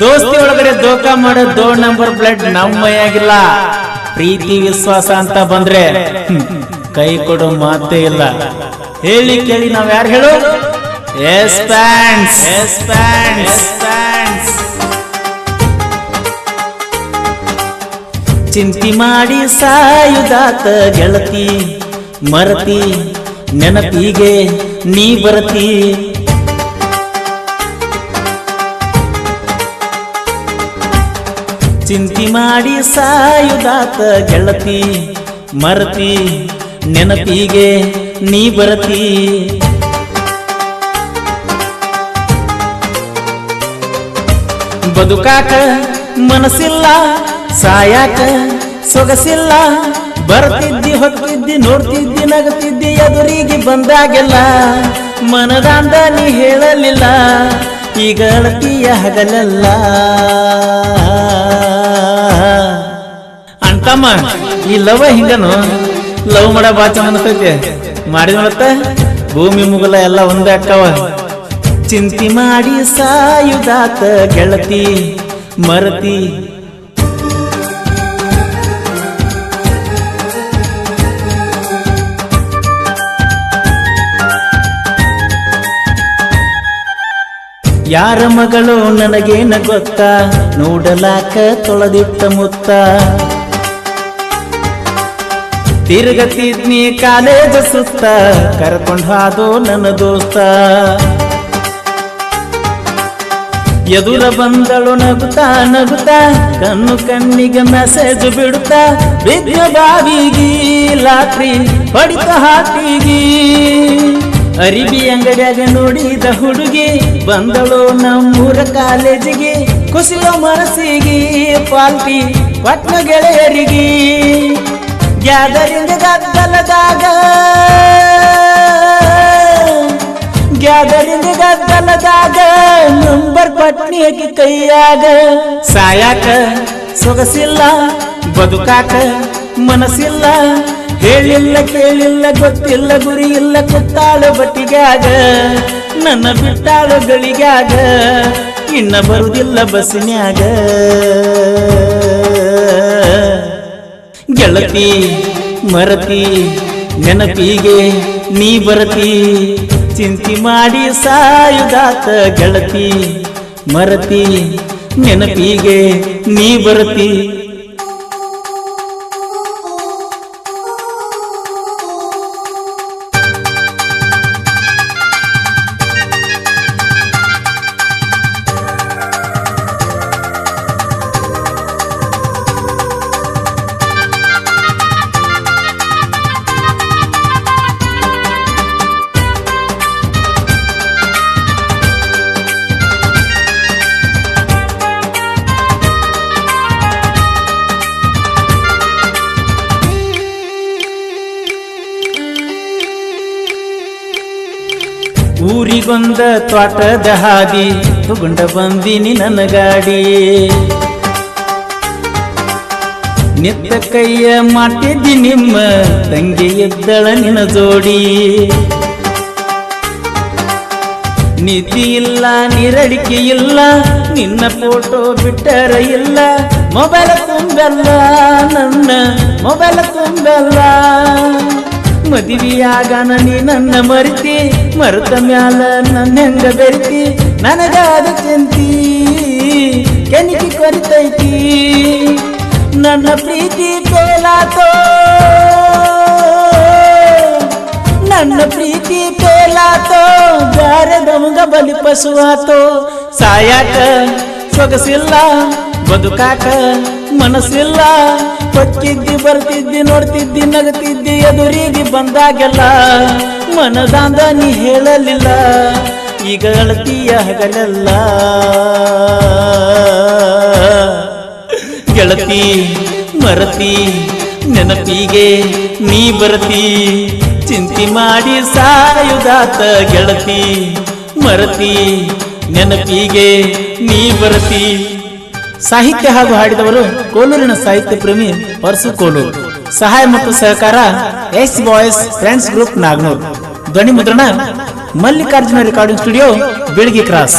ದೋಸ್ತಿ ಒಳಗಡೆ ದೋಖ ಮಾಡೋ ದೋ ನಂಬರ್ ಪ್ಲೇಟ್ ನಮ್ಮ ಮೈಯಾಗಿಲ್ಲ ಪ್ರೀತಿ ವಿಶ್ವಾಸ ಅಂತ ಬಂದ್ರೆ ಕೈ ಕೊಡೋ ಮಾತೇ ಇಲ್ಲ. ಹೇಳಿ ಕೇಳಿ ನಾವ್ ಯಾರು ಹೇಳು? S pants S pants pants ಚಿಂತಿ ಮಾಡಿ ಸಾಯುದಾತ ಗೆಳತಿ ಮರತಿ ನೆನಪಿಗೆ ನೀ ಬರತಿ. ಚಿಂತಿ ಮಾಡಿ ಸಾಯುದಾತ ಗೆಳತಿ, ಮರತಿ, ನೆನಪಿಗೆ ನೀ ಬರತಿ. ಬದುಕಾಕ ಮನಸಿಲ್ಲ ಸಾಯಾಕ ಸೊಗಸಿಲ್ಲ, ಬರ್ತಿದ್ದಿ ಹೊತ್ತಿದ್ದಿ ನೋಡ್ತಿದ್ದಿ ನಗತಿದ್ದಿ ಎದುರಿಗೆ ಬಂದಾಗೆಲ್ಲ ಮನದಾಂದ ನೀ ಹೇಳಲಿಲ್ಲ ಈಗ ಅಳತಿಯ ಹಗಲಲ್ಲ. ಅಂತಮ್ಮ ಈ ಲವ ಹಿಂಗನು? ಲವ್ ಮಾಡ ಬಾಚ ಅನ್ಸೈತೆ. ಮಾಡಿದ ಭೂಮಿ ಮುಗಲ ಎಲ್ಲ ಒಂದೇ ಅಕ್ಕವ. ಚಿಂತಿ ಮಾಡಿ ಸಾಯುದಾತ ಗೆಳತಿ, ಮರತಿ. ಯಾರ ಮಗಳು ನನಗೇನ ಗೊತ್ತ? ನೋಡಲಾಕ ತೊಳೆದಿಟ್ಟ ಮುತ್ತ. ತಿರುಗತಿದ್ನಿ ಕಾಲೇಜ ಸುತ್ತ, ಕರ್ಕೊಂಡು ಹಾದು ನನ್ನ ದೋಸ್ತ. ಎದುರ ಬಂದಳು ನಗುತ್ತಾ ನಗುತ್ತಾ, ಕಣ್ಣು ಕಣ್ಣಿಗೆ ಮೆಸೇಜ್ ಬಿಡುತ್ತಾ, ಬಿದ್ದ ಬಾವಿಗಿ ಲಾತ್ರಿ ಹೊಡಿತ ಹಾಕಿಗಿ. ಅರಿಬಿ ಅಂಗಡಿಯಾಗ ನೋಡಿದ ಹುಡುಗಿ ಬಂದಳು ನಮ್ಮೂರ ಕಾಲೇಜಿಗೆ ಖುಷಿಯ ಮನಸ್ಸಿಗೆ ಪಾಲ್ಟಿ ಪಟ್ನ ಗೆಳೆಯರಿಗೆ. ಗ್ಯಾದರಿಂಗ್ ಗದ್ದಲದಾಗ. ಗ್ಯಾದರಿಂಗ್ ಗದ್ದಲದಾಗ ನಂಬರ್ ಪಟ್ನಿಯಾಗಿ ಕೈಯಾಗ. ಸಾಯಾಕ ಸೊಗಸಿಲ್ಲ, ಬದುಕಾಕ ಮನಸ್ಸಿಲ್ಲ. ಹೇಳಿಲ್ಲ, ಕೇಳಿಲ್ಲ, ಗೊತ್ತಿಲ್ಲ ಗುರಿ ಇಲ್ಲ ಕುತ್ತಾಳು ಬಟ್ಟಿಗಾಗ ನನ್ನ ಬಿಟ್ಟಾಳು ಗಳಿಗಾಗ ಇನ್ನ ಬರುವುದಿಲ್ಲ ಬಸ್ನ್ಯಾಗ. ಗೆಳತಿ ಮರತಿ ನೆನಪಿಗೆ ನೀ ಬರತಿ. ಚಿಂತಿ ಮಾಡಿ ಸಾಯುದಾತ ಗೆಳತಿ ಮರತಿ ನೆನಪಿಗೆ ನೀ ಬರತಿ. ಊರಿಗೊಂದ ತ್ವಾಟದ ಹಾದಿ ತಗೊಂಡ ಬಂದಿನಿ ನನ್ನ ಗಾಡಿ ನಿತ್ತ ಕೈಯ ಮಾಡಿದ್ದಿ ನಿಮ್ಮ ತಂಗಿ ಎದ್ದಳ ನಿನ್ನ ಜೋಡಿ ನೀತಿ ಇಲ್ಲ, ನಿರಡಿಕೆ ಇಲ್ಲ, ನಿನ್ನ ಫೋಟೋ ಬಿಟ್ಟರ ಇಲ್ಲ. ಮೊಬೈಲ್ ತುಂಬಲ್ಲ ನನ್ನ, ಮೊಬೈಲ್ ತುಂಬಲ್ಲ ಮದುವೆಯಾಗನ ನೀ ನನ್ನ ಮರಿತಿ, ಮರುತ ಮ್ಯಾಲ ನನ್ನ ಹೆಂಗ ಬೆರಿತಿ? ನನಗಾದ ಚಿಂತಿ ಕೆನಿಕೆ ಕೊರಿತೈತಿ. ನನ್ನ ಪ್ರೀತಿ ಪೇಲಾತೋ ನನ್ನ ಪ್ರೀತಿ ಪೇಲಾತೋ ಬ್ಯಾರೆ ನಮಗ ಬಲಿ ಪಶುವಾತೋ. ಸಾಯಾಕ ಸೊಗಸಿಲ್ಲ, ಬದುಕಾಕ ಮನಸ್ಸಿಲ್ಲ. ಕೊಚ್ಚಿದ್ದಿ, ಬರ್ತಿದ್ದಿ, ನೋಡ್ತಿದ್ದಿ, ನಗತಿದ್ದಿ, ಎದುರಿಗೆ ಬಂದಾಗೆಲ್ಲ. ಮನದಾಂದ ನೀ ಹೇಳಲಿಲ್ಲ. ಈಗ ಅಳತಿಯ ಹಗಲೆಲ್ಲ. ಗೆಳತಿ, ಮರತಿ, ನೆನಪಿಗೆ ನೀ ಬರತಿ. ಚಿಂತಿ ಮಾಡಿ ಸಾಯುದಾತ ಗೆಳತಿ, ಮರತಿ, ನೆನಪಿಗೆ ನೀ ಬರತಿ. ಸಾಹಿತ್ಯ ಹಾಗೂ ಹಾಡಿದವರು ಕೋಲೂರಿನ ಸಾಹಿತ್ಯ ಪ್ರೇಮಿ ಪರಸು ಕೋಲೂರು. ಸಹಾಯ ಮತ್ತು ಸಹಕಾರ S boys friends group Nagnur. ಧ್ವನಿ ಮುದ್ರಣ Mallikarjuna recording studio Belagi cross.